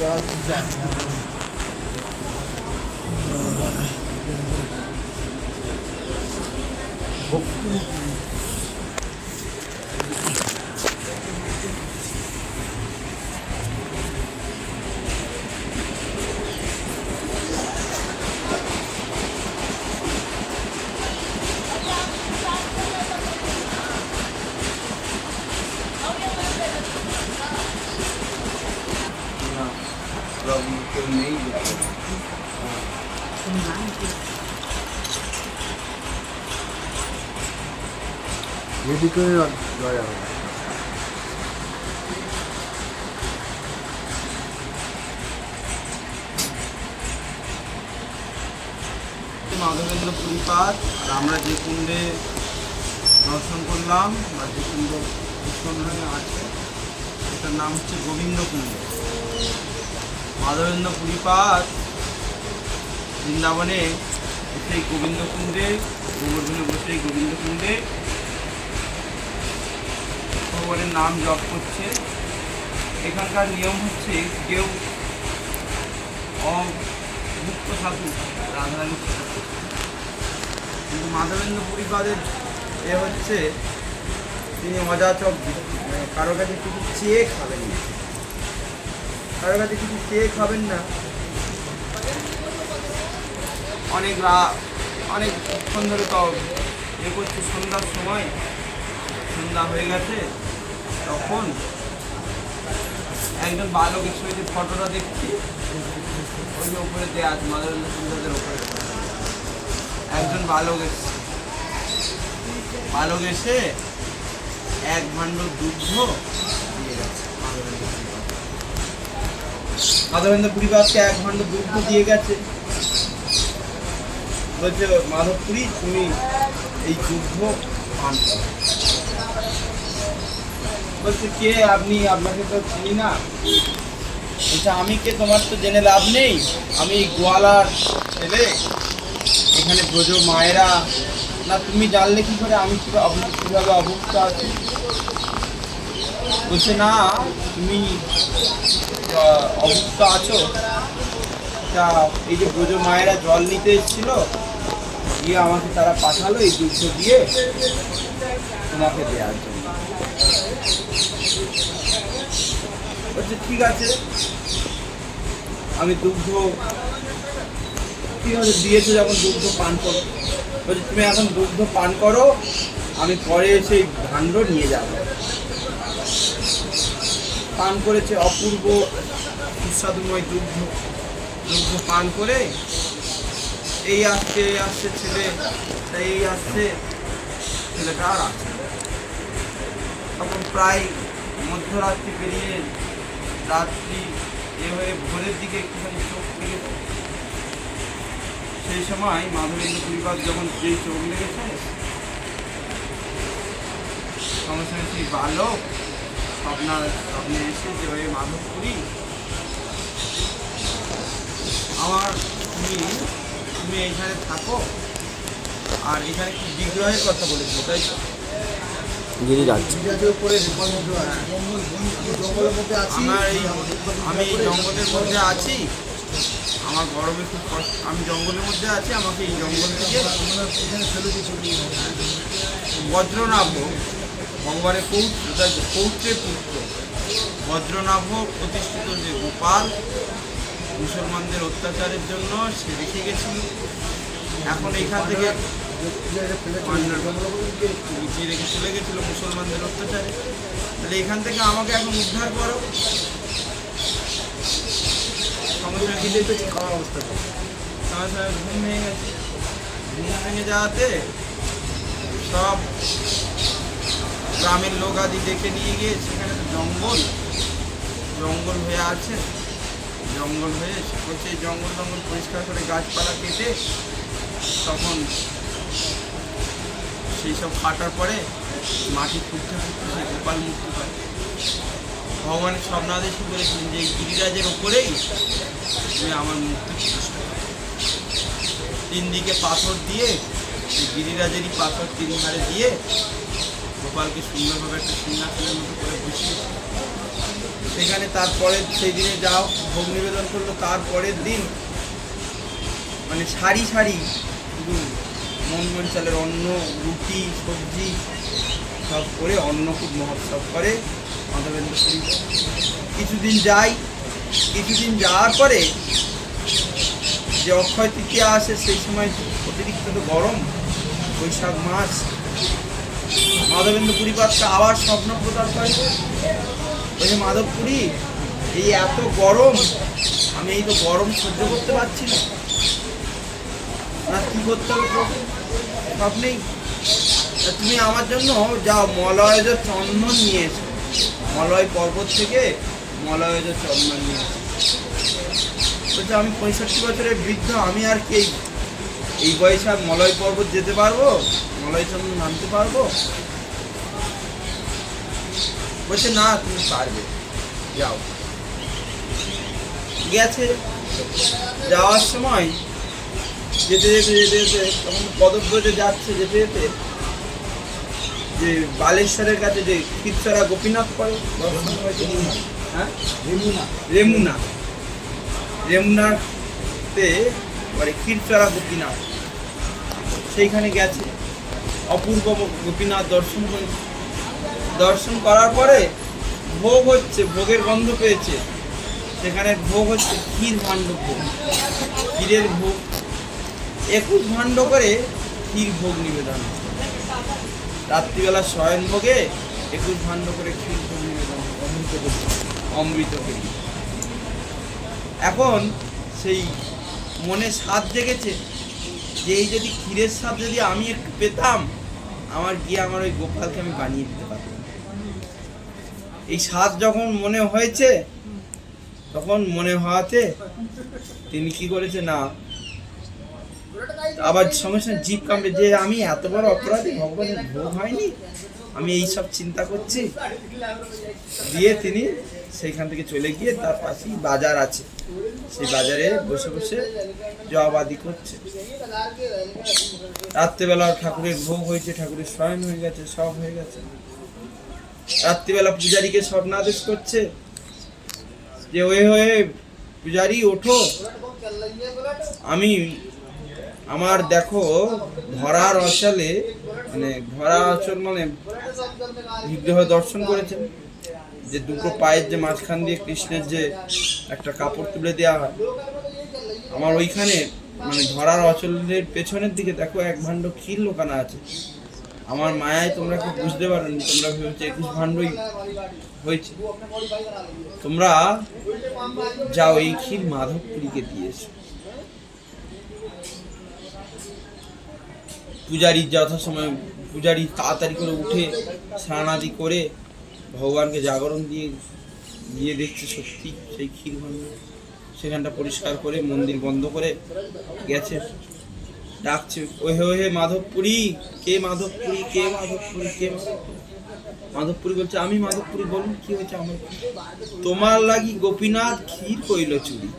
daha güzel. Yani. যাওয়া যাবে না। মাধবেন্দ্র পুরীপাত আর আমরা যে কুণ্ডে দর্শন করলাম, বা যে কুণ্ড আছে, সেটার নাম হচ্ছে গোবিন্দ কুণ্ড মাধবেন্দ্র পুরীপাত বৃন্দাবনে সেই গোবিন্দ কুণ্ডে, গোবর্ধনে বসে গোবিন্দ কুণ্ডে ভগবানের নাম জপ করছে। এখানকার নিয়ম হচ্ছে কেউ অমুক্ত সাধু রাধারানী কিন্তু মাধবেন্দ্র পরিবারের এ হচ্ছে তিনি ব্যক্তি। মানে কারও কাছে কিছু চেয়ে খাবেন না। কারও কাছে কিছু চেয়ে খাবেন না। অনেক রা অনেকক্ষণ ধরে তো এ করছে। সন্ধ্যার সময় সন্ধ্যা হয়ে গেছে। তখন একজন বালক এসে যে ফটোটা দেখছি, ওই যে উপরে দেয়া আছে মাদারেন্দ্র সুন্দরদের উপরে। একজন বালক এসছে বালক এসে এক ভাণ্ড দুগ্ধ দিয়ে গেছে মাধবেন্দ্র পরিবারকে এক ভাণ্ড দুগ্ধ দিয়ে গেছে। বলছে, মাধবপুরী, তুমি এই দুগ্ধ পান করো বলছে, কে আপনি? আপনাকে তো চিনি না। বলছে, আমি কে? তোমার তো জেনে লাভ নেই। আমি গোয়ালার ছেলে। এখানে ব্রজ মায়েরা। না, তুমি জানলে কি করে আমি কীভাবে আপনার কীভাবে অভুক্ত আছি? বলছে, না, তুমি অভুক্ত আছো। তা এই যে ব্রজ মায়েরা জল নিতে এসেছিল, গিয়ে আমাকে তারা পাঠালো এই দুধ দিয়ে তোমাকে দেওয়ার জন্য। বলছে, ঠিক আছে। আমি দুগ্ধ ঠিক আছে, দিয়েছ যখন দুগ্ধ পান করো। বলছে, তুমি এখন দুগ্ধ পান করো, আমি পরে সেই ভাণ্ড নিয়ে যাব। পান করেছে অপূর্ব, সুস্বাদুময় দুগ্ধ। দুগ্ধ পান করে এই আসছে এই আসছে ছেলে এই আসছে। ছেলেটা আর আসছে তখন প্রায় মধ্যরাত্রি পেরিয়ে রাত্রি এ হয়ে ভোরের দিকে একটুখানি চোখ থেকে সেই সময় মাধবেন্দ্র পরিবার যখন যেই চোখ লেগেছে সঙ্গে সঙ্গে সেই বালক আপনার স্বপ্নে এসে যে ওই মাধবপুরী আমার তুমি তুমি এইখানে থাকো, আর এখানে কি বিগ্রহের কথা বলেছিল তাই তো? গিরিরাজ আমার এই, আমি এই জঙ্গলের মধ্যে আছি। আমার গরমে খুব কষ্ট, আমি জঙ্গলের মধ্যে আছি, আমাকে এই জঙ্গল থেকে। বজ্রনাভ ভগবানের পৌত্র পৌত্রের পুত্র। বজ্রনাভ প্রতিষ্ঠিত যে গোপাল, মুসলমানদের অত্যাচারের জন্য সে রেখে গেছিল। এখন এখান থেকে লুকিয়ে রেখে চলে গেছিল মুসলমানদের অত্যাচারে তাহলে এখান থেকে আমাকে এখন উদ্ধার করো। খাওয়া অবস্থা ঘুম ভেঙে গেছে। ঘুম ভেঙে যাওয়াতে সব গ্রামের লোক আদি ডেকে নিয়ে গিয়ে সেখানে তো জঙ্গল। জঙ্গল হয়ে আছে। জঙ্গল হয়ে বলছে জঙ্গল জঙ্গল পরিষ্কার করে গাছপালা কেটে তখন সেই সব কাটার পরে মাটি খুঁড়তে খুঁড়তে সেই গোপাল মুক্তি পায়। ভগবানের স্বপ্নাদেশী বলেছিলেন যে গিরিরাজের ওপরেই তুমি আমার মুক্তি প্রতিষ্ঠা তিন দিকে পাথর দিয়ে সেই গিরিরাজেরই পাথর তিন ধারে দিয়ে গোপালকে সুন্দরভাবে একটা সিংহাসনের মতো করে বসিয়েছে সেখানে তারপরে সেই দিনে যাও ভোগ নিবেদন করল তারপরের দিন মানে সারি সারি মন চালের অন্ন, রুটি, সবজি, সব করে অন্নকূট মহোৎসব করে মাধবেন্দ্র পুরী কিছুদিন যাই, কিছুদিন যাওয়ার পরে যে অক্ষয় তৃতীয়া আসে, সেই সময় অতিরিক্ত তো গরম, বৈশাখ মাস। মাধবেন্দ্র পুরী পাত্র আবার স্বপ্ন প্রদান করে ওই যে মাধবপুরী এই এত গরম, আমি এই তো গরম সহ্য করতে পারছি না। না, কি করতে হবে? সব নেই। তুমি আমার জন্য যাও, মলয়জ চন্দন নিয়ে এসো। মলয় পর্বত থেকে মলয়জ চন্দন নিয়ে এসো। বলছে, আমি পঁয়ষট্টি বছরের বৃদ্ধ, আমি আর কি এই বয়সে আর মলয় পর্বত যেতে পারব? মলয় চন্দন নামতে পারব? বলছে, না, তুমি পারবে। যাও। গেছে। যাওয়ার সময় যেতে যেতে যেতে যেতে তখন পদব্রজে যাচ্ছে যেতে যেতে যে বালেশ্বরের কাছে যে ক্ষীরচরা গোপীনাথ পড়ে হ্যাঁ? রেমুনা। রেমুনা। রেমুনাতে মানে ক্ষীরচরা গোপীনাথ। সেইখানে গেছে। অপূর্ব গোপীনাথ দর্শন করেছে দর্শন করার পরে ভোগ হচ্ছে ভোগের গন্ধ পেয়েছে। সেখানে ভোগ হচ্ছে ক্ষীর ভাণ্ড ভোগ ক্ষীরের ভোগ। একুশ ভাণ্ড করে ক্ষীর ভোগ নিবেদন। রাত্রিবেলা শয়ন ভোগে একুশ ভাণ্ড করে ক্ষীর ভোগ নিবেদন। অমৃত অমৃত ভোগ। এখন সেই মনে স্বাদ জেগেছে যে এই যদি ক্ষীরের স্বাদ যদি আমি একটু পেতাম, আমার গিয়ে আমার ওই গোপালকে আমি বানিয়ে দিতে পারতাম। এই স্বাদ যখন মনে হয়েছে, তখন মনে হওয়াতে তিনি কি করেছে না আবার সঙ্গে সঙ্গে জীব কামড়ে যে আমি এত বড় অপরাধী, ভগবানের ভোগ হয়নি? আমি এই সব চিন্তা করছি। দিয়ে তিনি সেইখান থেকে চলে গিয়ে তার পাশেই বাজার আছে। সেই বাজারে বসে বসে জবাদি করছে। রাত্রিবেলা ঠাকুরের ভোগ হয়েছে, ঠাকুরের শয়ন হয়ে গেছে, সব হয়ে গেছে। রাত্রিবেলা পূজারীকে স্বপ্নাদেশ করছে যে ওই হয়ে পূজারি, ওঠো। আমি আমার দেখো ধরার অচলে মানে ধরা অচল মানে বিগ্রহ দর্শন করেছেন যে দুটো পায়ের যে মাঝখান দিয়ে কৃষ্ণের যে একটা কাপড় তুলে দেওয়া হয়। আমার ওইখানে মানে ধরার অচলের পেছনের দিকে দেখো, এক ভাণ্ড ক্ষীর লোকানা আছে। আমার মায়ায় তোমরা কি বুঝতে পারোনি? তোমরা ভেবেছো একুশ ভাণ্ডই হয়েছে। তোমরা যাও এই ক্ষীর মাধবপুরীকে দিয়েছ পূজারী যথাসময় পূজারী তাড়াতাড়ি করে উঠে স্নানাদি করে ভগবানকে জাগরণ দিয়ে গিয়ে দেখছে সত্যি সেই ক্ষীর সেখানটা পরিষ্কার করে মন্দির বন্ধ করে গেছে। ডাকছে, ওহে ওহে মাধবপুরী, কে মাধবপুরী কে মাধবপুরী কে মাধবপুরী বলছে, আমি মাধবপুরী, বলুন কি হয়েছে আমার? তোমার লাগি গোপীনাথ ক্ষীর কইল চুরি।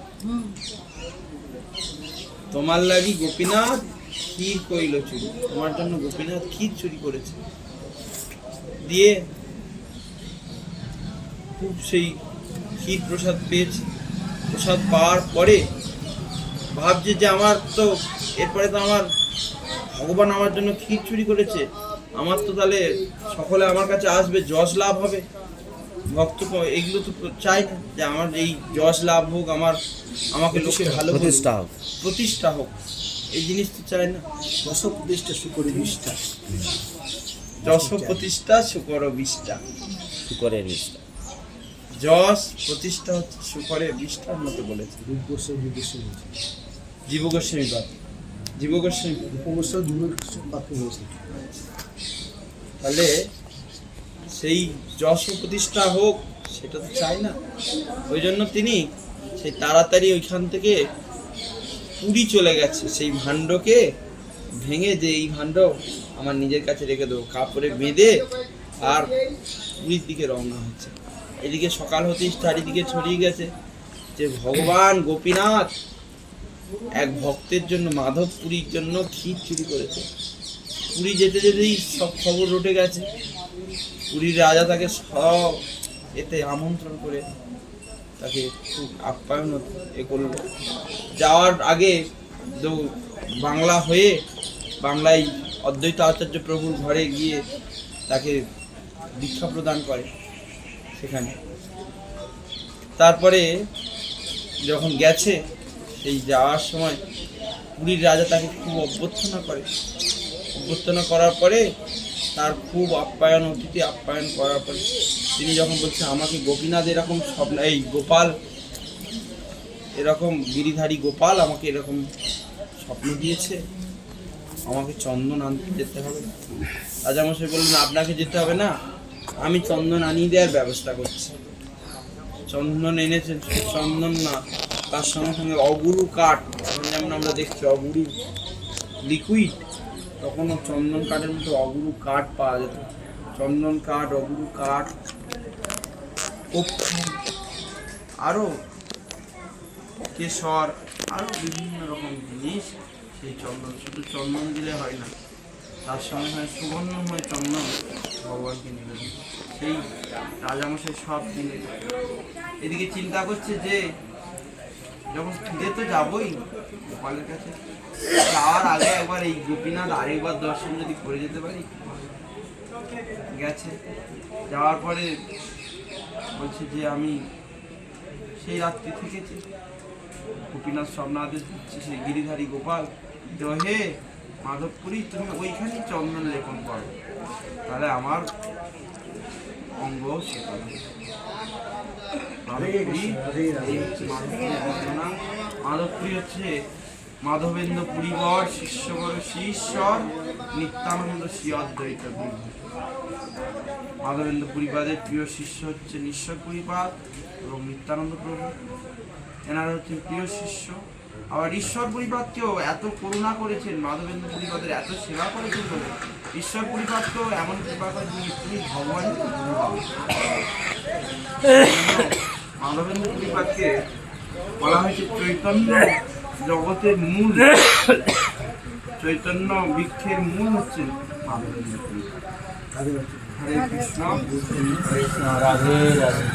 তোমার লাগি গোপীনাথ ক্ষীর কইল চুরি? তোমার জন্য গোপীনাথ ক্ষীর চুরি করেছে? দিয়ে খুব সেই ক্ষীর প্রসাদ পেয়েছে। প্রসাদ পাওয়ার পরে ভাবছে যে আমার তো এরপরে তো আমার ভগবান আমার জন্য ক্ষীর চুরি করেছে। আমার তো তাহলে সকলে আমার কাছে আসবে যশ লাভ হবে। ভক্ত ক- এগুলো তো চাই না যে আমার এই যশ লাভ হোক আমার আমাকে লোকে ভালো প্রতিষ্ঠা হোক। প্রতিষ্ঠা হোক। এই জিনিস তো চাই না। দশ প্রতিষ্ঠা শুকরি নিষ্ঠা যশ প্রতিষ্ঠা শুকর বিষ্ঠা শুকরের নিষ্ঠা। যশ প্রতিষ্ঠা হচ্ছে শুকরের বিষ্ঠার মতো বলেছে। রূপ গোস্বামী বিদুষী জীব গোস্বামী বাদ জীব গোস্বামী তাহলে সেই যশ প্রতিষ্ঠা হোক সেটা তো চাই না। ওই জন্য তিনি সেই তাড়াতাড়ি ওইখান থেকে পুরী চলে গেছে। সেই ভাণ্ডকে ভেঙে যে এই ভাণ্ড আমার নিজের কাছে রেখে দেবো। কাপড়ে বেঁধে আর পুরীর দিকে রওনা হচ্ছে। এদিকে সকাল হতেই চারিদিকে ছড়িয়ে গেছে যে ভগবান গোপীনাথ এক ভক্তের জন্য মাধব পুরীর জন্য ক্ষীর চুরি করেছে। পুরী যেতে যেতেই সব খবর রটে গেছে। পুরীর রাজা তাকে সব এতে আমন্ত্রণ করে তাকে খুব আপ্যায়ন এ করল। যাওয়ার আগে বাংলা হয়ে বাংলায় অদ্বৈত আচার্য প্রভুর ঘরে গিয়ে তাকে দীক্ষা প্রদান করে সেখানে। তারপরে যখন গেছে, সেই যাওয়ার সময় পুরীর রাজা তাকে খুব অভ্যর্থনা করে। অভ্যর্থনা করার পরে তার খুব আপ্যায়ন, অতিথি আপ্যায়ন করার পরে তিনি যখন বলছেন, আমাকে গোপীনাথ এরকম স্বপ্ন এই গোপাল, এরকম গিরিধারী গোপাল আমাকে এরকম স্বপ্ন দিয়েছে। আমাকে চন্দন আনতে যেতে হবে। রাজামশাই বললেন, আপনাকে যেতে হবে না, আমি চন্দন আনিয়ে দেওয়ার ব্যবস্থা করছি। চন্দন এনেছেন চন্দন না, তার সঙ্গে সঙ্গে অগুরু কাঠ, যেমন আমরা দেখছি, অগুরু লিকুইড তখনও চন্দন কাঠের মতো অগুরু কাঠ পাওয়া যেত। চন্দন কাঠ, অগুরু কাঠ আরও কেশর আরও বিভিন্ন রকম জিনিস সেই চন্দন, শুধু চন্দন দিলে হয় না, তার সঙ্গে সঙ্গে সুবর্ণময় চন্দন ভগবানকে নিবেদন সেই রাজামশাই সব দিলে। এদিকে চিন্তা করছে যে যখন ফিরে তো যাবোই। গোপালের কাছে। যাওয়ার আগে একবার এই গোপীনাথ আরেকবার দর্শন যদি করে যেতে পারি, গেছে। যাওয়ার পরে বলছে যে আমি সেই রাত্রি থেকেছি। গোপীনাথ স্বপ্নাদেশ দিচ্ছে সেই গিরিধারী গোপাল, যে হে মাধবপুরী, তুমি ওইখানেই চন্দন লেপন করো। তাহলে আমার অঙ্গ হবে। মাধবপুরী হচ্ছে মাধবেন্দ্র পুরীবর শিষ্যবর ঈশ্বর নিত্যানন্দ শ্রী মাধবেন্দ্র পুরীপাদের প্রিয় শিষ্য হচ্ছে নিশ্বর পুরীপাদ এবং নিত্যানন্দ প্রভু। এনারা হচ্ছেন প্রিয় শিষ্য। আবার ঈশ্বর পরিপাতকেও এত করুণা করেছেন, মাধবেন্দ্র পরিপাতের এত সেবা করেছেন বলে। ঈশ্বর পরিপাতকেও এমন কৃপা করেছেন ভগবান মাধবেন্দ্র পরিপাতকে বলা হয়েছে চৈতন্য জগতের মূল, চৈতন্য বৃক্ষের মূল হচ্ছে মাধবেন্দ্র পরিপাত হরে কৃষ্ণ। রাধে রাধে।